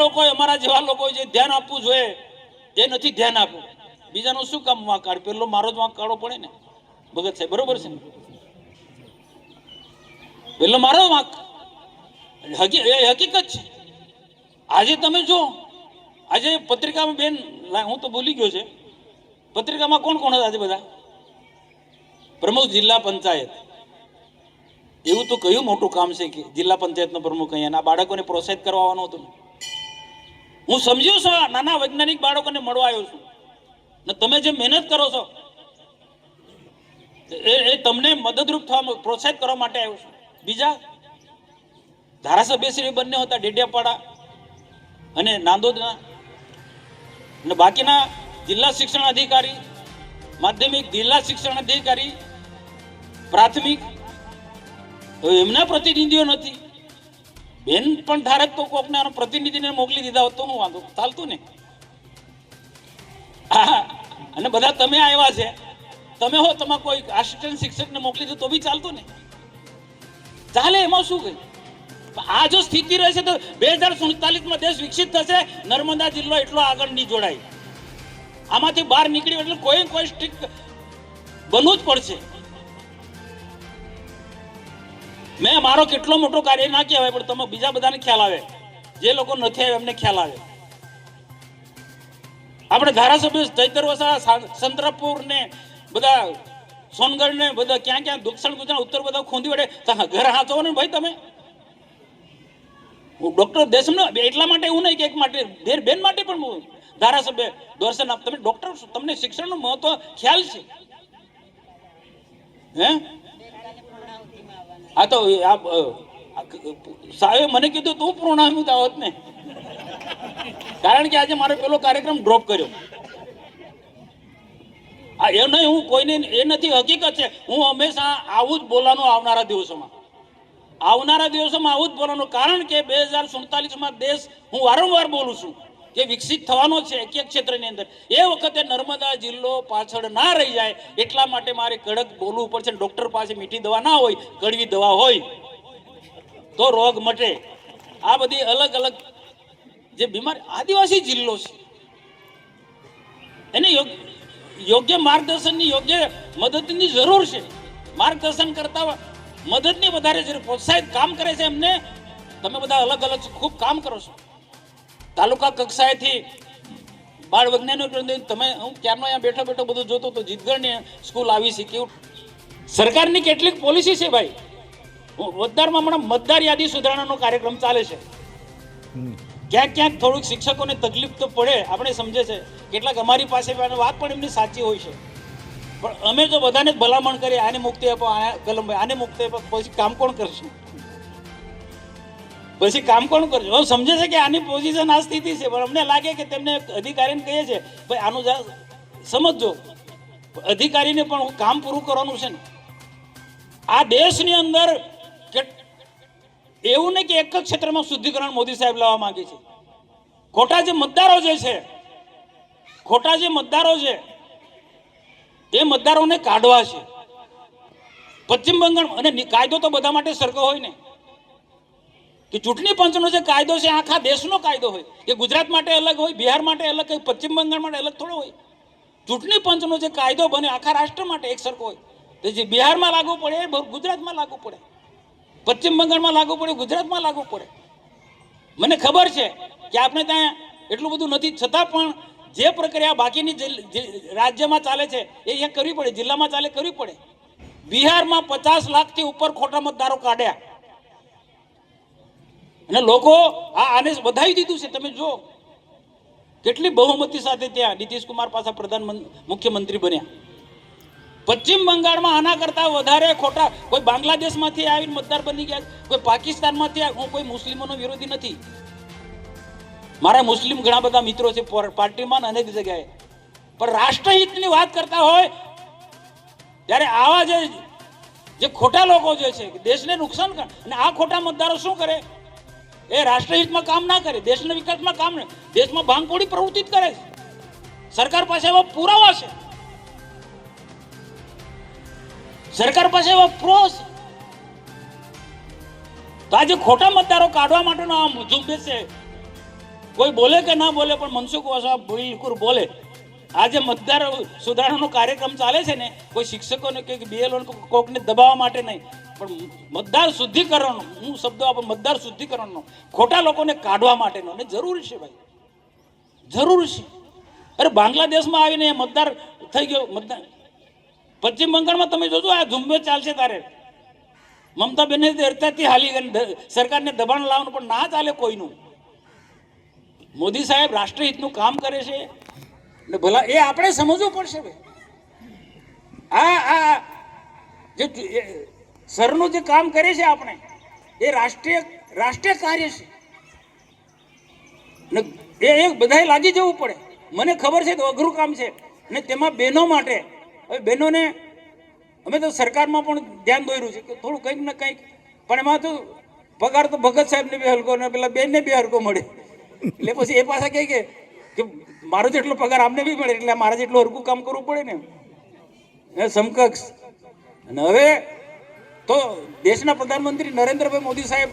લોકોએ, અમારા જેવા લોકો જે ધ્યાન આપવું જોઈએ, એ નથી ધ્યાન આપવું. બીજાનું શું કામ વાંક કાઢ? પેલો મારો જ વાંક કાઢવો પડે ને? ભગત સાહેબ, બરોબર છે ને? પેલો મારો વાંક. હકી, એ હકીકત છે. આજે તમે જો આજે પત્રિકામાં બેન હું તો ભૂલી ગયો છે. પત્રિકામાં કોણ કોણ હતા આજે બધા? પ્રમુખ જિલ્લા પંચાયત. એવું તો કયું મોટું કામ છે કે જિલ્લા પંચાયતનો પ્રમુખ અહીંયા? બાળકોને પ્રોત્સાહિત કરવાનું હતું હું સમજ્યો છું આ નાના વૈજ્ઞાનિક બાળકોને મળવા આવ્યો છું. ને તમે જે મહેનત કરો છો, એ એ તમને મદદરૂપ થવા પ્રોત્સાહિત કરવા માટે આવ્યો છું. બીજા, ધારાસભ્ય શ્રી બંને હતા, ડેડિયાપાડા અને નાંદોદના. અને બાકીના જિલ્લા શિક્ષણ અધિકારી, માધ્યમિક જિલ્લા શિક્ષણ અધિકારી, પ્રાથમિક એમના પ્રતિનિધિઓ નથી. બેન, પણ ધારક તો કોકને આનો પ્રતિનિધિને મોકલી દીધા હોત તો હું વાંધો ચાલતું ને. અને બધા તમે આવ્યા છે. તમે હો, તમારે કોઈ આસિસ્ટન્ટ શિક્ષકને મોકલી દો તો બી ચાલતું ને. ચાલે, એમાં શું કહ્યું આ જો સ્થિતિ રહેશે તો બે હજાર સુડતાલીસમાં દેશ વિકસિત થશે, નર્મદા જિલ્લો એટલો આગળ નહીં જોડાય. આમાંથી બહાર નીકળી એટલે કોઈ કોઈ સ્ટ્રિક્ટ બનવું જ પડશે. મેં મારો કેટલો મોટો કાર્ય ના કહેવાય, પણ તમે બીજા બધાને ખ્યાલ આવે. જે લોકો નથી આવે એમને ખ્યાલ આવે. આપણે ધારાસભ્ય ચૈતર વસાવા સંતરાપુર ને બધા સોનગઢ ને બધા ક્યાં ક્યાં દક્ષિણ ગુજરાત ઉત્તર બધા ખોંદી વડે ઘર હાથો ને ભાઈ તમે? ડોક્ટર દેશનો એટલા માટે એવું નહીં કે એક માટે બેર બેન માટે પણ હું ધારાસભ્ય દર્શન આપ. તમે ડોક્ટર તમને શિક્ષણનું મહત્વ ખ્યાલ છે. હે? આ તો સાહેબે મને કીધું, તું પૂર્ણાહુત આવત ને. કારણ કે આજે મારો પેલો કાર્યક્રમ ડ્રોપ કર્યો. આ એ નહીં, હું કોઈને, એ નથી, હકીકત છે. હું હંમેશા આવું જ બોલવાનું આવનારા દિવસોમાં. આવનારા દિવસોમાં આવું જ બોલવાનું. કારણ કે બે હજાર સુડતાલીસમાં દેશ, હું વારંવાર બોલું છું. કે વિકસિત થવાનો છે એક એક ક્ષેત્રની અંદર. એ વખતે નર્મદા જિલ્લો પાછળ ના રહી જાય એટલા માટે મારે કડક બોલવું પડશે ડૉક્ટર પાસે મીઠી દવા ના હોય, કડવી દવા હોય, તો રોગ મટે. આ બધી અલગ અલગ જે બીમારી આદિવાસી જિલ્લો છે. એને યોગ્ય માર્ગદર્શનની યોગ્ય મદદની જરૂર છે. માર્ગદર્શન કરતા મદદની વધારે જરૂર પ્રોત્સાહિત કામ કરે છે એમને. તમે બધા અલગ અલગ ખૂબ કામ કરો છો. તાલુકા કક્ષાએથી બાળ વૈજ્ઞાનિક તમે હું ક્યારનો અહીંયા બેઠો બેઠો બધું જોતો તો જીતગઢની સ્કૂલ આવી છે કેવું? સરકારની કેટલીક પોલિસી છે ભાઈ? મતદારમાં હમણાં મતદાર યાદી સુધારણાનો કાર્યક્રમ ચાલે છે. ક્યાંક ક્યાંક થોડુંક શિક્ષકોને તકલીફ તો પડે આપણે સમજે છે. કેટલાક અમારી પાસે વાત પણ એમની સાચી હોય છે. પણ અમે જો બધાને ભલામણ કરીએ આને મુક્તિ આપો આ કલમભાઈ આને મુક્તિ આપો પછી કામ કોણ કરશે? પછી કામ કોણ હવે સમજે છે કે આની પોઝિશન આ સ્થિતિ છે, પણ અમને લાગે કે તેમને અધિકારીને કહીએ છે, ભાઈ, આનું જરા સમજજો. અધિકારીને પણ કામ પૂરું કરવાનું છે ને. આ દેશની અંદર એવું નહીં કે એક જ ક્ષેત્રમાં શુદ્ધિકરણ મોદી સાહેબ લાવવા માંગે છે. ખોટા જે મતદારો જે છે, ખોટા જે મતદારો છે, એ મતદારોને કાઢવા છે. પશ્ચિમ બંગાળ અને કાયદો તો બધા માટે સરખો હોય ને. કે ચૂંટણી પંચનો જે કાયદો છે, આખા દેશનો કાયદો હોય. કે ગુજરાત માટે અલગ હોય, બિહાર માટે અલગ હોય, પશ્ચિમ બંગાળ માટે અલગ થોડો હોય. ચૂંટણી પંચનો જે કાયદો બને, આખા રાષ્ટ્ર માટે એક સરખો હોય. તો જે બિહારમાં લાગુ પડે, એ ગુજરાતમાં લાગુ પડે. પશ્ચિમ બંગાળમાં લાગુ પડે, ગુજરાતમાં લાગુ પડે. મને ખબર છે કે આપણે ત્યાં એટલું બધું નથી, છતાં પણ જે પ્રક્રિયા બાકીની રાજ્યમાં ચાલે છે, એ અહીંયા કરવી પડે, જિલ્લામાં ચાલે કરવી પડે. બિહારમાં પચાસ લાખથી ઉપર ખોટા મતદારો કાઢ્યા. અને લોકો આ આને વધાવી દીધું છે. તમે જો કેટલી બહુમતી સાથે ત્યાં નીતિશ કુમાર પાછા પ્રધાન મુખ્યમંત્રી બન્યા. પશ્ચિમ બંગાળમાં આના કરતા વધારે ખોટા, કોઈ બાંગ્લાદેશમાંથી આવીને મતદાર બની ગયા, કોઈ પાકિસ્તાનમાંથી હું કોઈ મુસ્લિમોનો વિરોધી નથી. મારા મુસ્લિમ ઘણા બધા મિત્રો છે, પર- પાર્ટીમાં અને અનેક જગ્યાએ. પણ રાષ્ટ્રહિતની વાત કરતા હોય, ત્યારે આવા જે જે ખોટા લોકો જે છે, દેશને નુકસાન કરે, અને આ ખોટા મતદારો શું કરે? એ રાષ્ટ્રહિતમાં કામ ના કરે, દેશના વિકાસમાં કામ નહીં દેશમાં ભાંગફોડી પ્રવૃત્તિ જ કરે છે. સરકાર પાસે એવા પુરાવા છે. સરકાર પાસે એવા પ્રો છે. તો આજે ખોટા મતદારો કાઢવા માટેનો આ ઝુંબેશ છે, કોઈ બોલે કે ના બોલે, પણ મનસુખ વાસા બિલકુલ બોલે. આજે મતદાર સુધારણાનો કાર્યક્રમ ચાલે છે ને, કોઈ શિક્ષકોને કે બીએલઓને કોકને દબાવવા માટે નહીં. પણ મતદાર શુદ્ધિકરણનો, હું શબ્દો આપું, મતદાર શુદ્ધિકરણનો, ખોટા લોકોને કાઢવા માટેનો ને જરૂરી છે ભાઈ. જરૂર છે. અરે બાંગ્લાદેશમાં આવીને મતદાર થઈ ગયો, મતદાર. પશ્ચિમ બંગાળમાં તમે જોજો, આ ઝુંબેશ ચાલશે તારે. મમતા બેનર્જી અર્થાથી હાલી ગઈ સરકારને દબાણ લાવવાનું પણ ના ચાલે કોઈનું. મોદી સાહેબ રાષ્ટ્રહિતનું કામ કરે છે. ને ભલા, એ આપણે સમજવું પડશે ભાઈ. આ આ જે સરનું જે કામ કરે છે આપણે, એ રાષ્ટ્રીય રાષ્ટ્રીય કાર્ય છે. ને એ એક બધાએ લાગી જવું પડે. મને ખબર છે કે અઘરું કામ છે. ને તેમાં બહેનો માટે, હવે બહેનોને અમે તો સરકારમાં પણ ધ્યાન દોર્યું છે કે થોડું કંઈક ને કંઈક, પણ એમાં તો પગાર તો ભગત સાહેબને બી હલકો ને પેલા બેનને બી હલકો મળે. એટલે પછી એ પાછા કહે કે મારો જેટલો પગાર આમને બી મળે, એટલે મારે જેટલું હરકું કામ કરવું પડે ને સમકક્ષ. અને હવે તો દેશના પ્રધાનમંત્રી નરેન્દ્રભાઈ મોદી સાહેબ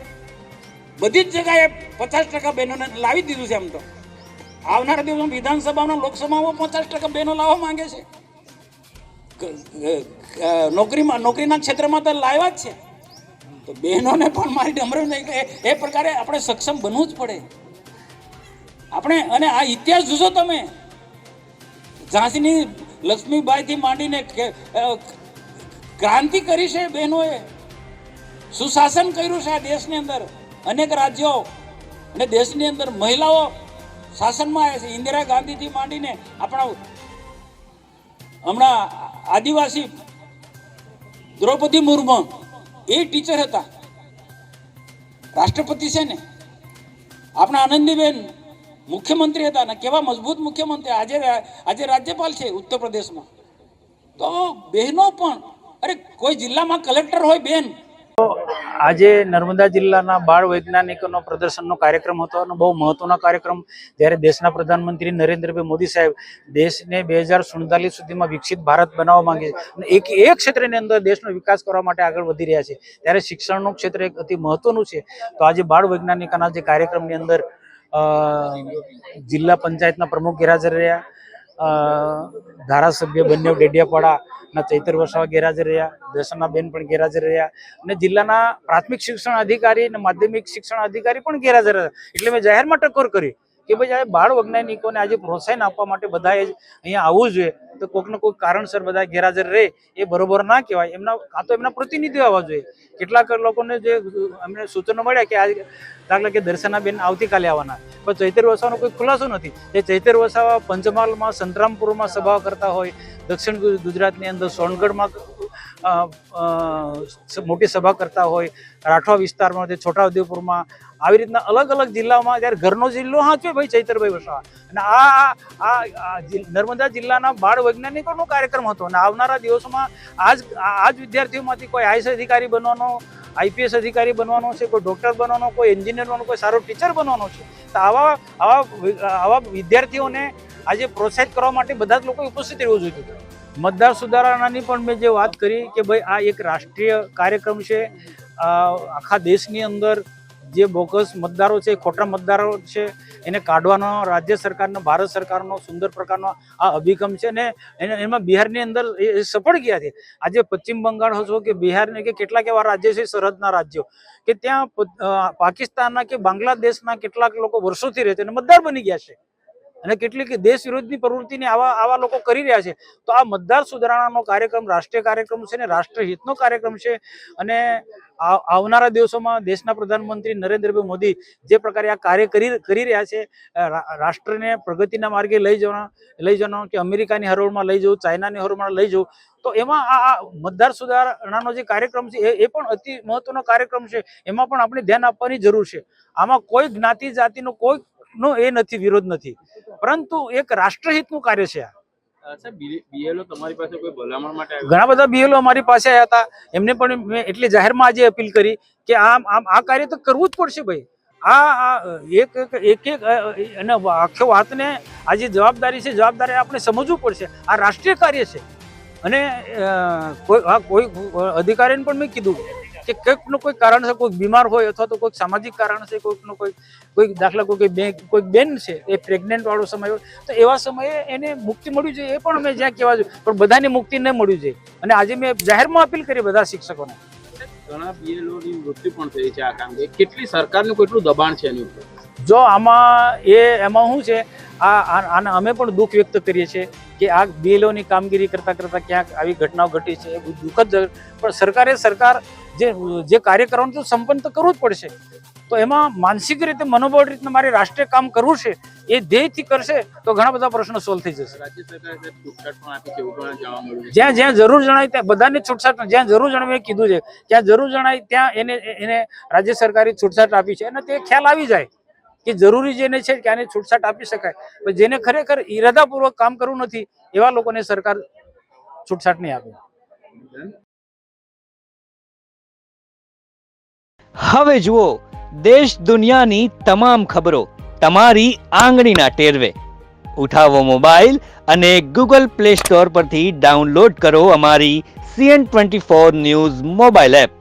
બધી જ જગાએ પચાસ ટકા બહેનોને લાવી દીધું છે આમ તો. આવનારા દિવસમાં વિધાનસભામાં લોકસભામાં પચાસ ટકા બહેનો લાવવા માંગે છે. નોકરીમાં, નોકરીના ક્ષેત્રમાં તો લાવ્યા જ છે. તો બહેનોને પણ મારી ડમરે એ- પ્રકારે આપણે સક્ષમ બનવું જ પડે. આપણે, અને આ ઇતિહાસ જોશો તમે. ઝાંસીની લક્ષ્મીબાઈથી માંડીને ક્રાંતિ કરી છે બહેનોએ. સુશાસન કર્યું છે આ દેશની અંદર. અનેક રાજ્યો અને દેશની અંદર મહિલાઓ શાસનમાં આવ્યા છે. ઇન્દિરા ગાંધીથી માંડીને આપણા હમણાં આદિવાસી દ્રૌપદી મુર્મુ એ ટીચર હતા. રાષ્ટ્રપતિ છે ને. આપણા આનંદીબેન મુખ્યમંત્રી હતા ને કેવા મજબૂત મુખ્યમંત્રી. આજે આજે રાજ્યપાલ છે ઉત્તર પ્રદેશમાં. તો બહેનો પણ અરે, કોઈ જિલ્લામાં કલેક્ટર હોય બેન? આજે નર્મદા જિલ્લાના બાળ વૈજ્ઞાનિકોનો પ્રદર્શનનો કાર્યક્રમ હતો અને બહુ મહત્વનો કાર્યક્રમ. જ્યારે દેશના પ્રધાનમંત્રી નરેન્દ્રભાઈ મોદી સાહેબ દેશને બે હજાર સુડતાલીસ સુધીમાં વિકસિત ભારત બનાવવા માંગે છે અને એક એક ક્ષેત્રની અંદર દેશનો વિકાસ કરવા માટે આગળ વધી રહ્યા છે. ત્યારે શિક્ષણનું ક્ષેત્ર એક અતિ મહત્વનું છે. તો આજે બાળ વૈજ્ઞાનિકોના જે કાર્યક્રમની અંદર જિલ્લા પંચાયતના પ્રમુખ ગેરહાજર રહ્યા. ધારાસભ્ય બંને ડેડિયાપાડા ના ચૈતર વસાવા ગેરહાજર રહ્યા દર્શનાબેન પણ ગેરહાજર રહ્યા અને જિલ્લાના પ્રાથમિક શિક્ષણ અધિકારી અને માધ્યમિક શિક્ષણ અધિકારી પણ ગેરહાજર હતા એટલે મેં જાહેરમાં ટકોર કરી કે ભાઈ, આ બાળ વૈજ્ઞાનિકોને આજે પ્રોત્સાહન આપવા માટે બધાએ અહીંયા આવવું જોઈએ. તો કોઈક કોઈ કારણસર બધા ગેરહાજર રહે એ બરોબર ના કહેવાય. એમના, કાં તો એમના પ્રતિનિધિઓ આવવા જોઈએ. કેટલાક લોકોને જે અમને સૂચનો મળ્યા કે આજ દાખલા કે દર્શનાબેન આવતીકાલે આવવાના. પણ ચૈતર વસાવાનો કોઈ ખુલાસો નથી. એ ચૈતર વસાવા પંચમહાલમાં, સંતરામપુરમાં સભા કરતા હોય, દક્ષિણ ગુજરાતની અંદર સોનગઢમાં મોટી સભા કરતા હોય, રાઠવા વિસ્તારમાં, જે છોટાઉદેપુરમાં આવી રીતના અલગ અલગ જિલ્લામાં જ્યારે ઘરનો જિલ્લો હાચવે ભાઈ ચૈતરભાઈ વસાવા. અને આ, આ- નર્મદા જિલ્લાના બાળ વૈજ્ઞાનિકોનો કાર્યક્રમ હતો. અને આવનારા દિવસોમાં આજ, આ આ વિદ્યાર્થીઓમાંથી કોઈ આઈએસ અધિકારી બનવાનો, આઈપીએસ અધિકારી બનવાનો છે, કોઈ ડૉક્ટર બનવાનો, કોઈ એન્જિનિયર બનવાનો, કોઈ સારો ટીચર બનવાનો છે. તો આવા આવા આવા વિદ્યાર્થીઓને આજે પ્રોત્સાહિત કરવા માટે બધા જ લોકો ઉપસ્થિત રહેવું જોઈએ. મતદાર સુધારણાની પણ મેં જે વાત કરી કે ભાઈ આ એક રાષ્ટ્રીય કાર્યક્રમ છે આખા દેશની અંદર જે બોગસ મતદારો છે, ખોટા મતદારો છે, એને કાઢવાનો, રાજ્ય સરકારનો, ભારત સરકારનો, સુંદર પ્રકારનો આ અભિગમ છે ને એને, એમાં બિહારની અંદર એ સફળ ગયા છે. આજે પશ્ચિમ બંગાળ હશો કે બિહારને કે કેટલાક એવા રાજ્યો છે, સરહદના રાજ્યો, કે ત્યાં પાકિસ્તાનના કે બાંગ્લાદેશના કેટલાક લોકો વર્ષોથી રહે છે અને મતદાર બની ગયા છે. અને કેટલીક દેશ વિરોધની પ્રવૃત્તિને આવા આવા લોકો કરી રહ્યા છે. તો આ મતદાર સુધારણાનો કાર્યક્રમ, રાષ્ટ્રીય કાર્યક્રમ છે ને રાષ્ટ્રહિતનો કાર્યક્રમ છે. અને આવનારા દિવસોમાં દેશના પ્રધાનમંત્રી નરેન્દ્રભાઈ મોદી જે પ્રકારે આ કાર્ય કરી કરી રહ્યા છે રાષ્ટ્રને પ્રગતિના માર્ગે લઈ જવાના લઈ જવાનું કે અમેરિકાની હરોળમાં લઈ જવું, ચાઇનાની હરોળમાં લઈ જવું, તો એમાં આ મતદાર સુધારણાનો જે કાર્યક્રમ છે એ પણ અતિ મહત્વનો કાર્યક્રમ છે. એમાં પણ આપણે ધ્યાન આપવાની જરૂર છે. આમાં કોઈ જ્ઞાતિ જાતિનો કોઈ નો એ નથી વિરોધ નથી. પરંતુ એક રાષ્ટ્રહિતનું કાર્ય છે ઘણા બધા બીએલઓ અમારી પાસે આવ્યા હતા. એમને પણ મેં એટલી જાહેરમાં આજે અપીલ કરી કે આમ આમ આ કાર્ય તો કરવું જ પડશે ભાઈ. આ આ એક એક એક અને આખો વાતને આ જે જવાબદારી છે જવાબદારી આપણે સમજવું પડશે. આ રાષ્ટ્રીય કાર્ય છે. અને કોઈ કોઈ અધિકારીને પણ મેં કીધું. કે કંઈકનું કોઈ કારણ છે કોઈક બીમાર હોય અથવા તો કોઈક સામાજિક કારણ છે કોઈકનું કોઈ, કોઈક દાખલા, કોઈ બે કોઈક બેન છે એ પ્રેગ્નન્ટ વાળો સમય હોય, તો એવા સમયે એને મુક્તિ મળવી જોઈએ એ પણ અમે જ્યાં કહેવા જોઈએ. પણ બધાની મુક્તિ ન મળવી જોઈએ. અને આજે મેં જાહેરમાં અપીલ કરી બધા શિક્ષકોને. ઘણા બીએલઓની મૃત્યુ પણ થઈ છે આ કામ કેટલી સરકારનું કેટલું દબાણ છે એની ઉપર? જો આમાં એ એમાં શું છે? આ આને અમે પણ દુઃખ વ્યક્ત કરીએ છીએ કે આ બીએલઓની કામગીરી કરતા કરતા ક્યાંક આવી ઘટનાઓ ઘટી છે એ દુઃખદ પણ સરકારે સરકાર જે જે કાર્ય કરવાનું તો સંપન્ન તો કરવું જ પડશે. તો એમાં માનસિક રીતે મનોબળ રીતે મારે રાષ્ટ્રીય કામ કરવું છે એ ધ્યેયથી કરશે તો ઘણા બધા પ્રશ્નો સોલ્વ થઈ જશે. જ્યાં જ્યાં જરૂર જણાય ત્યાં બધાને છૂટછાટ જ્યાં જરૂર જણાવે કીધું છે. ત્યાં જરૂર જણાય ત્યાં એને એને રાજ્ય સરકારે છૂટછાટ આપી છે. અને તે ખ્યાલ આવી જાય. કે જરૂરી જેને છે કે આને છૂટછાટ આપી શકાય. જેને ખરેખર ઈરાદાપૂર્વક કામ કરવું નથી, એવા લોકોને સરકાર છૂટછાટ નહીં આપે. હવે જુઓ, દેશ દુનિયાની તમામ ખબરો તમારી આંગળીના ટેરવે. ઉઠાવો મોબાઈલ અને ગૂગલ પ્લે સ્ટોર પરથી ડાઉનલોડ કરો અમારી CN twenty four news mobile app.